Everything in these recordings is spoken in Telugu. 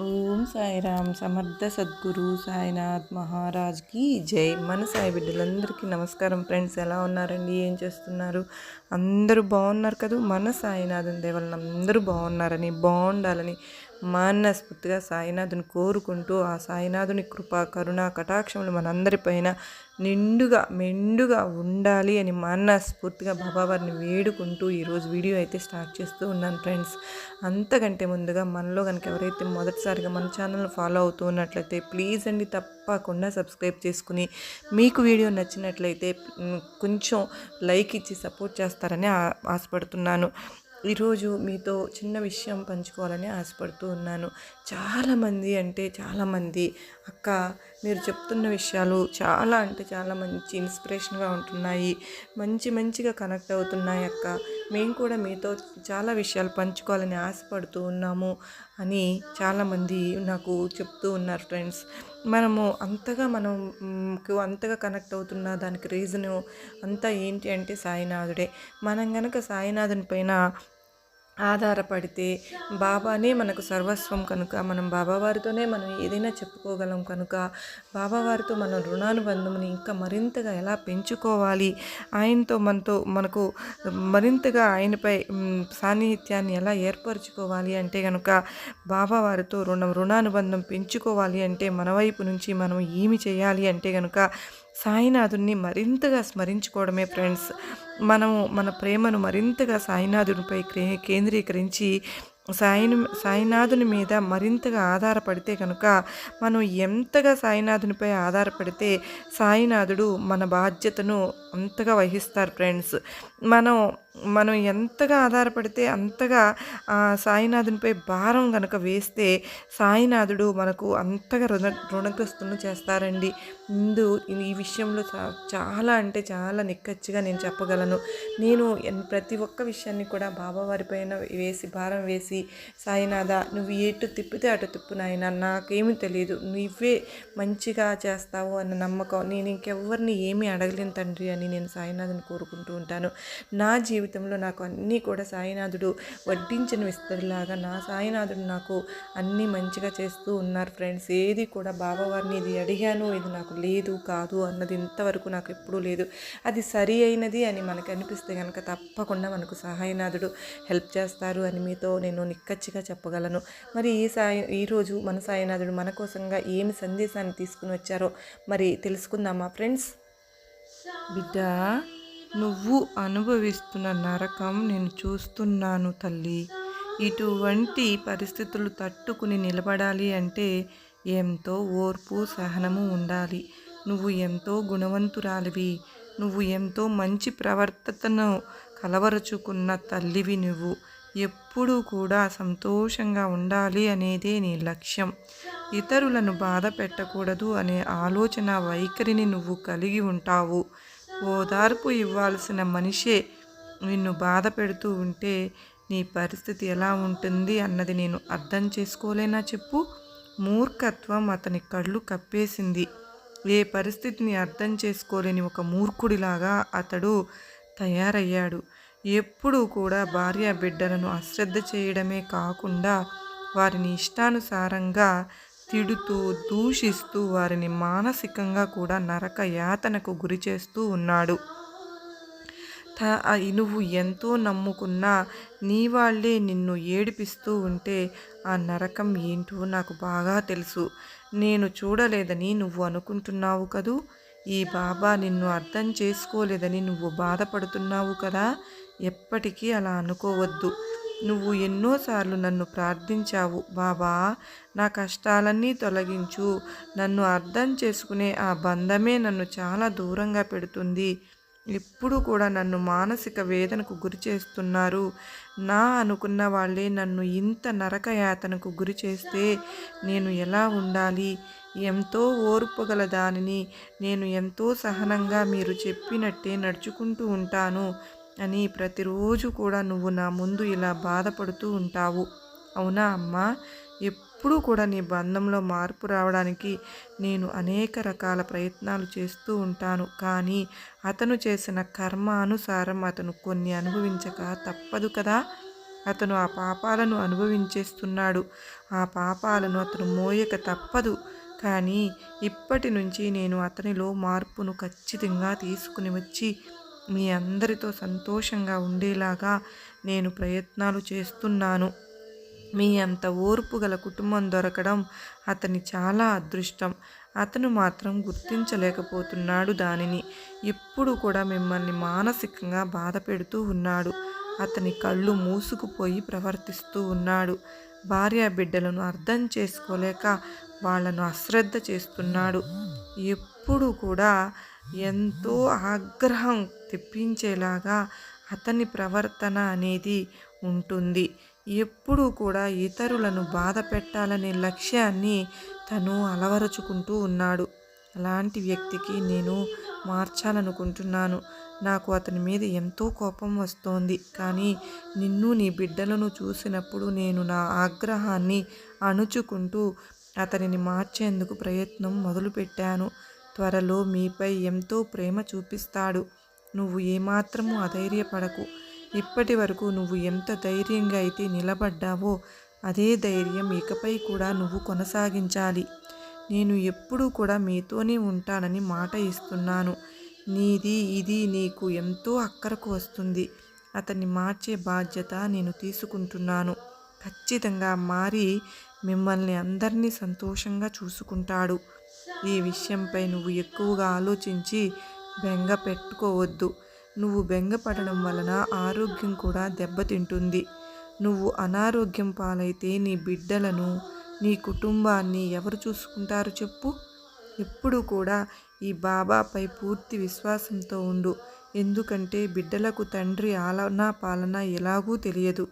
ఓం సాయిరామ్ సమర్థ సద్గురు సాయినాథ్ మహారాజ్కి జై. మన సాయి బిడ్డలందరికీ నమస్కారం ఫ్రెండ్స్ ఎలా ఉన్నారండి? ఏం చేస్తున్నారు? అందరూ బాగున్నారు కదా? మన సాయినాథన్ దేవలన అందరూ బాగున్నారని బాగుండాలని మనస్ఫూర్తిగా సాయినాథుని కోరుకుంటూ ఆ సాయినాథుని కృప కరుణ కటాక్షములు మనందరిపైన నిండుగా మెండుగా ఉండాలి అని మనస్ఫూర్తిగా బాబావారిని వేడుకుంటూ ఈరోజు వీడియో అయితే స్టార్ట్ చేస్తూ ఉన్నాను ఫ్రెండ్స్. అంతకంటే ముందుగా మనలో కనుక ఎవరైతే మొదటిసారిగా మన ఛానల్ని ఫాలో అవుతూ ఉన్నట్లయితే ప్లీజ్ అండి తప్పకుండా సబ్స్క్రైబ్ చేసుకుని మీకు వీడియో నచ్చినట్లయితే కొంచెం లైక్ ఇచ్చి సపోర్ట్ చేస్తారని ఆశపడుతున్నాను. ఈరోజు మీతో చిన్న విషయం పంచుకోవాలని ఆశపడుతూ ఉన్నాను. చాలామంది అంటే చాలామంది అక్క మీరు చెప్తున్న విషయాలు చాలా అంటే చాలా మంచి ఇన్స్పిరేషన్గా ఉంటున్నాయి. మంచి మంచిగా కనెక్ట్ అవుతున్నాయి అక్క. మేము కూడా మీతో చాలా విషయాలు పంచుకోవాలని ఆశపడుతూ ఉన్నాము అని చాలామంది నాకు చెప్తూ ఉన్నారు ఫ్రెండ్స్. మనము అంతగా మనం అంతగా కనెక్ట్ అవుతున్న దానికి రీజను అంతా ఏంటి అంటే సాయినాథుడే. మనం గనక సాయినాథుని పైన ఆధారపడితే బాబానే మనకు సర్వస్వం కనుక మనం బాబావారితోనే మనం ఏదైనా చెప్పుకోగలం కనుక బాబావారితో మన రుణానుబంధముని ఇంకా మరింతగా ఎలా పెంచుకోవాలి? ఆయనతో మనతో మనకు మరింతగా ఆయనపై సాన్నిహిత్యాన్ని ఎలా ఏర్పరచుకోవాలి అంటే కనుక బాబావారితో రుణం రుణానుబంధం పెంచుకోవాలి అంటే మన వైపు నుంచి మనం ఏమి చేయాలి అంటే కనుక సాయినాథుడిని మరింతగా స్మరించుకోవడమే ఫ్రెండ్స్. మనము మన ప్రేమను మరింతగా సాయినాథునిపై కేంద్రీకరించి సాయిని సాయినాథుని మీద మరింతగా ఆధారపడితే కనుక మనం ఎంతగా సాయినాథునిపై ఆధారపడితే సాయినాథుడు మన బాధ్యతను అంతగా వహిస్తారు ఫ్రెండ్స్. మనం మనం ఎంతగా ఆధారపడితే అంతగా సాయినాథునిపై భారం కనుక వేస్తే సాయినాథుడు మనకు అంతగా రుణ రుణగ్రస్తులను చేస్తారండి. ముందు ఈ విషయంలో చాలా అంటే చాలా నిక్కచ్చిగా నేను చెప్పగలను. నేను ప్రతి ఒక్క విషయాన్ని కూడా బాబావారి పైన వేసి భారం వేసి సాయినాథ నువ్వు ఎటు తిప్పితే అటు తిప్పు నాయన నాకేమీ తెలియదు నువ్వే మంచిగా చేస్తావు అన్న నమ్మకం. నేను ఇంకెవరిని ఏమీ అడగలేను తండ్రి అని నేను సాయినాథుని కోరుకుంటూ ఉంటాను. నా జీవితంలో నాకు అన్నీ కూడా సాయినాథుడు వడ్డించిన విస్తరిలాగా నా సాయినాథుడు నాకు అన్నీ మంచిగా చేస్తూ ఉన్నారు ఫ్రెండ్స్. ఏది కూడా బాబావారిని ఇది అడిగాను ఇది నాకు లేదు కాదు అన్నది ఇంతవరకు నాకు ఎప్పుడూ లేదు. అది సరి అయినది అని మనకు అనిపిస్తే కనుక తప్పకుండా మనకు సహాయనాథుడు హెల్ప్ చేస్తారు అని మీతో నేను నిక్కచ్చిగా చెప్పగలను. మరి ఈ సాయి ఈరోజు మన సాయినాథుడు మన కోసంగా ఏమి సందేశాన్ని తీసుకుని వచ్చారో మరి తెలుసుకుందామా ఫ్రెండ్స్? బిడ్డ నువ్వు అనుభవిస్తున్న నరకం నేను చూస్తున్నాను తల్లి. ఇటువంటి పరిస్థితులు తట్టుకుని నిలబడాలి అంటే ఎంతో ఓర్పు సహనము ఉండాలి. నువ్వు ఎంతో గుణవంతురాలివి. నువ్వు ఎంతో మంచి ప్రవర్తనను కలవరుచుకున్న తల్లివి నువ్వు. ఎప్పుడూ కూడా సంతోషంగా ఉండాలి అనేదే నీ లక్ష్యం. ఇతరులను బాధ పెట్టకూడదు అనే ఆలోచన వైఖరిని నువ్వు కలిగి ఉంటావు. ఓదార్పు ఇవ్వాల్సిన మనిషే నిన్ను బాధ పెడుతూ ఉంటే నీ పరిస్థితి ఎలా ఉంటుంది అన్నది నేను అర్థం చేసుకోలేనా చెప్పు? మూర్ఖత్వం అతని కళ్ళు కప్పేసింది. ఏ పరిస్థితిని అర్థం చేసుకోలేని ఒక మూర్ఖుడిలాగా అతడు తయారయ్యాడు. ఎప్పుడూ కూడా భార్య బిడ్డలను అశ్రద్ధ చేయడమే కాకుండా వారిని ఇష్టానుసారంగా తిడుతూ దూషిస్తూ వారిని మానసికంగా కూడా నరక యాతనకు గురి చేస్తూ ఉన్నాడు. నువ్వు ఎంతో నమ్ముకున్నా నీ వాళ్ళే నిన్ను ఏడిపిస్తూ ఉంటే ఆ నరకం ఏంటో నాకు బాగా తెలుసు. నేను చూడలేదని నువ్వు అనుకుంటున్నావు కదూ? ఈ బాబా నిన్ను అర్థం చేసుకోలేదని నువ్వు బాధపడుతున్నావు కదా? ఎప్పటికీ అలా అనుకోవద్దు. నువ్వు ఎన్నోసార్లు నన్ను ప్రార్థించావు. బాబా నా కష్టాలన్నీ తొలగించు. నన్ను అర్థం చేసుకునే ఆ బంధమే నన్ను చాలా దూరంగా పెడుతుంది. ఎప్పుడు కూడా నన్ను మానసిక వేదనకు గురి చేస్తున్నారు. నా అనుకున్న వాళ్ళే నన్ను ఇంత నరకయాతనకు గురి చేస్తే నేను ఎలా ఉండాలి? ఎంతో ఓర్పుగల దానిని నేను ఎంతో సహనంగా మీరు చెప్పినట్టే నడుచుకుంటూ ఉంటాను. అని ప్రతిరోజు కూడా నువ్వు నా ముందు ఇలా బాధపడుతూ ఉంటావు. అవునా అమ్మా? ఎప్పుడూ కూడా నీ బంధంలో మార్పు రావడానికి నేను అనేక రకాల ప్రయత్నాలు చేస్తూ ఉంటాను. కానీ అతను చేసిన కర్మ అనుసారం అతను కొన్ని అనుభవించక తప్పదు కదా? అతను ఆ పాపాలను అనుభవించేస్తున్నాడు. ఆ పాపాలను అతను మోయక తప్పదు. కానీ ఇప్పటి నుంచి నేను అతనిలో మార్పును ఖచ్చితంగా తీసుకుని వచ్చి మీ అందరితో సంతోషంగా ఉండేలాగా నేను ప్రయత్నాలు చేస్తున్నాను. మీ అంత ఓర్పు గల కుటుంబం దొరకడం అతని చాలా అదృష్టం. అతను మాత్రం గుర్తించలేకపోతున్నాడు దానిని. ఎప్పుడు కూడా మిమ్మల్ని మానసికంగా బాధ పెడుతూ ఉన్నాడు. అతని కళ్ళు మూసుకుపోయి ప్రవర్తిస్తూ ఉన్నాడు. భార్య బిడ్డలను అర్థం చేసుకోలేక వాళ్ళను అశ్రద్ధ చేస్తున్నాడు. ఎప్పుడు కూడా ఎంతో ఆగ్రహం తెప్పించేలాగా అతని ప్రవర్తన అనేది ఉంటుంది. ఎప్పుడూ కూడా ఇతరులను బాధ పెట్టాలనే లక్ష్యాన్ని తను అలవరుచుకుంటూ ఉన్నాడు. అలాంటి వ్యక్తికి నేను మార్చాలనుకుంటున్నాను. నాకు అతని మీద ఎంతో కోపం వస్తోంది. కానీ నిన్ను నీ బిడ్డలను చూసినప్పుడు నేను నా ఆగ్రహాన్ని అణుచుకుంటూ అతనిని మార్చేందుకు ప్రయత్నం మొదలుపెట్టాను. త్వరలో మీపై ఎంతో ప్రేమ చూపిస్తాడు. నువ్వు ఏమాత్రము అధైర్యపడకు. ఇప్పటి వరకు నువ్వు ఎంత ధైర్యంగా అయితే నిలబడ్డావో అదే ధైర్యం ఇకపై కూడా నువ్వు కొనసాగించాలి. నేను ఎప్పుడూ కూడా మీతోనే ఉంటానని మాట ఇస్తున్నాను. నీది ఇది నీకు ఎంతో అక్కరకు వస్తుంది. అతన్ని మార్చే బాధ్యత నేను తీసుకుంటున్నాను. ఖచ్చితంగా మారి మిమ్మల్ని అందరినీ సంతోషంగా చూసుకుంటాడు. ఈ విషయంపై నువ్వు ఎక్కువగా ఆలోచించి బెంగ పెట్టుకోవద్దు. నువ్వు బెంగపడడం వలన ఆరోగ్యం కూడా దెబ్బతింటుంది. నువ్వు అనారోగ్యం పాలైతే నీ బిడ్డలను నీ కుటుంబాన్ని ఎవరు చూసుకుంటారు చెప్పు? ఎప్పుడు కూడా ఈ బాబాపై పూర్తి విశ్వాసంతో ఉండు. ఎందుకంటే బిడ్డలకు తండ్రి ఆలనా పాలన ఎలాగూ తెలియదు.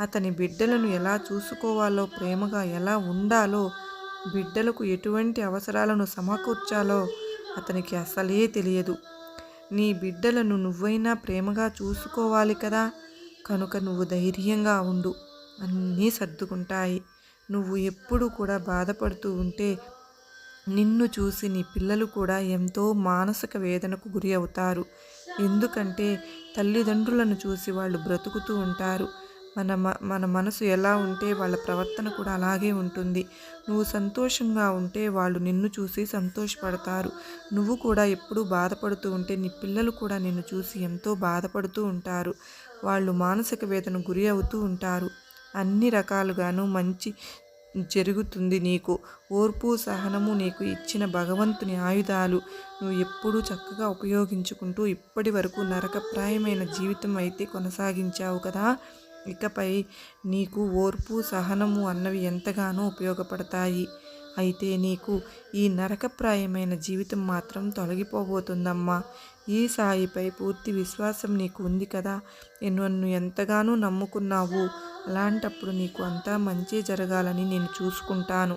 అతని బిడ్డలను ఎలా చూసుకోవాలో ప్రేమగా ఎలా ఉండాలో బిడ్డలకు ఎటువంటి అవసరాలను సమకూర్చాలో అతనికి అసలే తెలియదు. నీ బిడ్డలను నువ్వైనా ప్రేమగా చూసుకోవాలి కదా. కనుక నువ్వు ధైర్యంగా ఉండు. అన్నీ సర్దుకుంటాయి. నువ్వు ఎప్పుడు కూడా బాధపడుతూ ఉంటే నిన్ను చూసి నీ పిల్లలు కూడా ఎంతో మానసిక వేదనకు గురి అవుతారు. ఎందుకంటే తల్లిదండ్రులను చూసి వాళ్ళు బ్రతుకుతూ ఉంటారు. మన మన మనసు ఎలా ఉంటే వాళ్ళ ప్రవర్తన కూడా అలాగే ఉంటుంది. నువ్వు సంతోషంగా ఉంటే వాళ్ళు నిన్ను చూసి సంతోషపడతారు. నువ్వు కూడా ఎప్పుడూ బాధపడుతూ ఉంటే నీ పిల్లలు కూడా నిన్ను చూసి ఎంతో బాధపడుతూ ఉంటారు. వాళ్ళు మానసిక వేదన గురి అవుతూ ఉంటారు. అన్ని రకాలుగాను మంచి జరుగుతుంది నీకు. ఓర్పు సహనము నీకు ఇచ్చిన భగవంతుని ఆయుధాలు నువ్వు ఎప్పుడూ చక్కగా ఉపయోగించుకుంటూ ఇప్పటి వరకు నరకప్రాయమైన జీవితం అయితే కొనసాగించావు కదా. ఇకపై నీకు ఓర్పు సహనము అన్నవి ఎంతగానో ఉపయోగపడతాయి. అయితే నీకు ఈ నరకప్రాయమైన జీవితం మాత్రం తొలగిపోబోతుందమ్మా. ఈ సాయిపై పూర్తి విశ్వాసం నీకు ఉంది కదా? నన్ను ఎంతగానో నమ్ముకున్నావు. అలాంటప్పుడు నీకు అంతా మంచి జరగాలని నేను చూసుకుంటాను.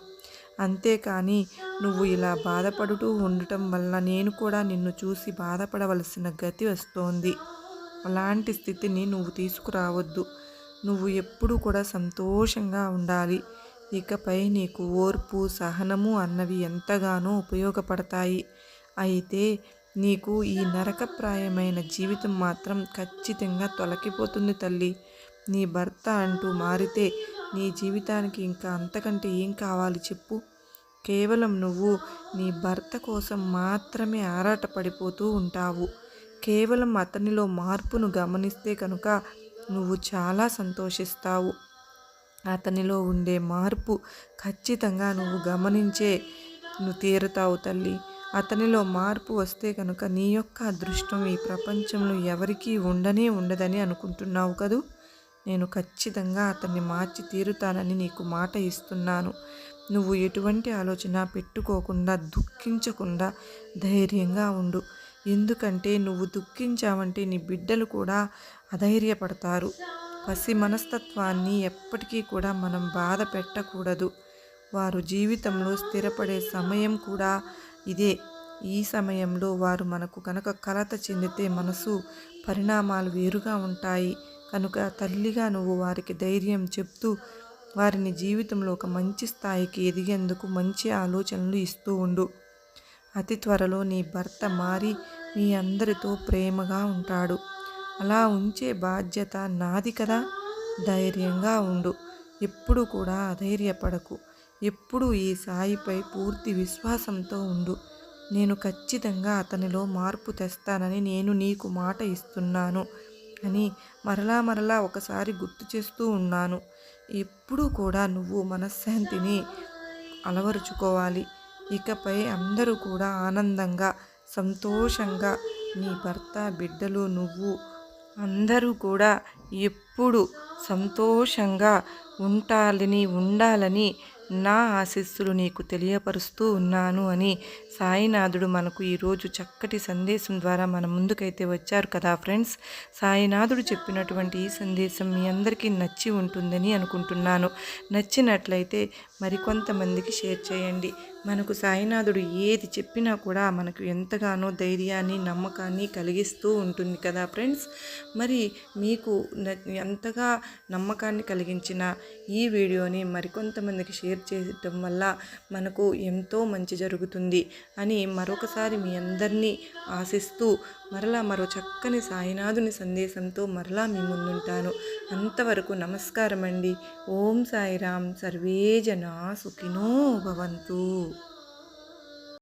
అంతేకాని నువ్వు ఇలా బాధపడుతూ ఉండటం వల్ల నేను కూడా నిన్ను చూసి బాధపడవలసిన గతి వస్తోంది. అలాంటి స్థితిని నువ్వు తీసుకురావద్దు. నువ్వు ఎప్పుడు కూడా సంతోషంగా ఉండాలి. ఇకపై నీకు ఓర్పు సహనము అన్నవి ఎంతగానో ఉపయోగపడతాయి. అయితే నీకు ఈ నరకప్రాయమైన జీవితం మాత్రం ఖచ్చితంగా తొలగిపోతుంది తల్లి. నీ భర్త అంటూ మారితే నీ జీవితానికి ఇంకా అంతకంటే ఏం కావాలి చెప్పు. కేవలం నువ్వు నీ భర్త కోసం మాత్రమే ఆరాటపడిపోతూ ఉంటావు. కేవలం అతనిలో మార్పును గమనిస్తే కనుక నువ్వు చాలా సంతోషిస్తావు. అతనిలో ఉండే మార్పు ఖచ్చితంగా నువ్వు గమనించే నువ్వు తీరుతావు తల్లి. అతనిలో మార్పు వస్తే కనుక నీ యొక్క అదృష్టం ఈ ప్రపంచంలో ఎవరికీ ఉండనే ఉండదని అనుకుంటున్నావు కదూ? నేను ఖచ్చితంగా అతన్ని మార్చి తీరుతానని నీకు మాట ఇస్తున్నాను. నువ్వు ఎటువంటి ఆలోచన పెట్టుకోకుండా దుఃఖించకుండా ధైర్యంగా ఉండు. ఎందుకంటే నువ్వు దుఃఖించావంటే నీ బిడ్డలు కూడా అధైర్యపడతారు. పసి మనస్తత్వాన్ని ఎప్పటికీ కూడా మనం బాధ పెట్టకూడదు. వారు జీవితంలో స్థిరపడే సమయం కూడా ఇదే. ఈ సమయంలో వారు మనకు కనుక కలత చెందితే మనసు పరిణామాలు వేరుగా ఉంటాయి. కనుక తల్లిగా నువ్వు వారికి ధైర్యం చెప్తూ వారిని జీవితంలో ఒక మంచి స్థాయికి ఎదిగేందుకు మంచి ఆలోచనలు ఇస్తూ ఉండు. అతి త్వరలో నీ భర్త మారి మీ అందరితో ప్రేమగా ఉంటాడు. అలా ఉంచే బాధ్యత నాది కదా. ధైర్యంగా ఉండు. ఎప్పుడు కూడా అధైర్యపడకు ఎప్పుడు ఈ సాయిపై పూర్తి విశ్వాసంతో ఉండు. నేను ఖచ్చితంగా అతనిలో మార్పు తెస్తానని నేను నీకు మాట ఇస్తున్నాను అని మరలా మరలా ఒకసారి గుర్తు చేస్తూ ఉన్నాను. ఎప్పుడూ కూడా నువ్వు మనశ్శాంతిని అలవరుచుకోవాలి. ఇకపై అందరూ కూడా ఆనందంగా సంతోషంగా నీ భర్త బిడ్డలు నువ్వు అందరూ కూడా ఎప్పుడు సంతోషంగా ఉంటాలని ఉండాలని నా ఆశీస్సులు నీకు తెలియపరుస్తూ ఉన్నాను అని సాయినాథుడు మనకు ఈరోజు చక్కటి సందేశం ద్వారా మన ముందుకైతే వచ్చారు కదా ఫ్రెండ్స్. సాయినాథుడు చెప్పినటువంటి ఈ సందేశం మీ అందరికీ నచ్చి ఉంటుందని అనుకుంటున్నాను. నచ్చినట్లయితే మరికొంతమందికి షేర్ చేయండి. మనకు సాయినాథుడు ఏది చెప్పినా కూడా మనకు ఎంతగానో ధైర్యాన్ని నమ్మకాన్ని కలిగిస్తూ ఉంటుంది కదా ఫ్రెండ్స్? మరి మీకు ఎంతగా నమ్మకాన్ని కలిగించిన ఈ వీడియోని మరికొంతమందికి షేర్ చేయటం వల్ల మనకు ఎంతో మంచి జరుగుతుంది అని మరొకసారి మీ అందరినీ ఆశిస్తూ మరలా మరో చక్కని సాయినాథుని సందేశంతో మరలా మీ ముందుంటాను. అంతవరకు నమస్కారం అండి ఓం సాయిరామ్ సర్వే జనా సుఖినో భవంతు.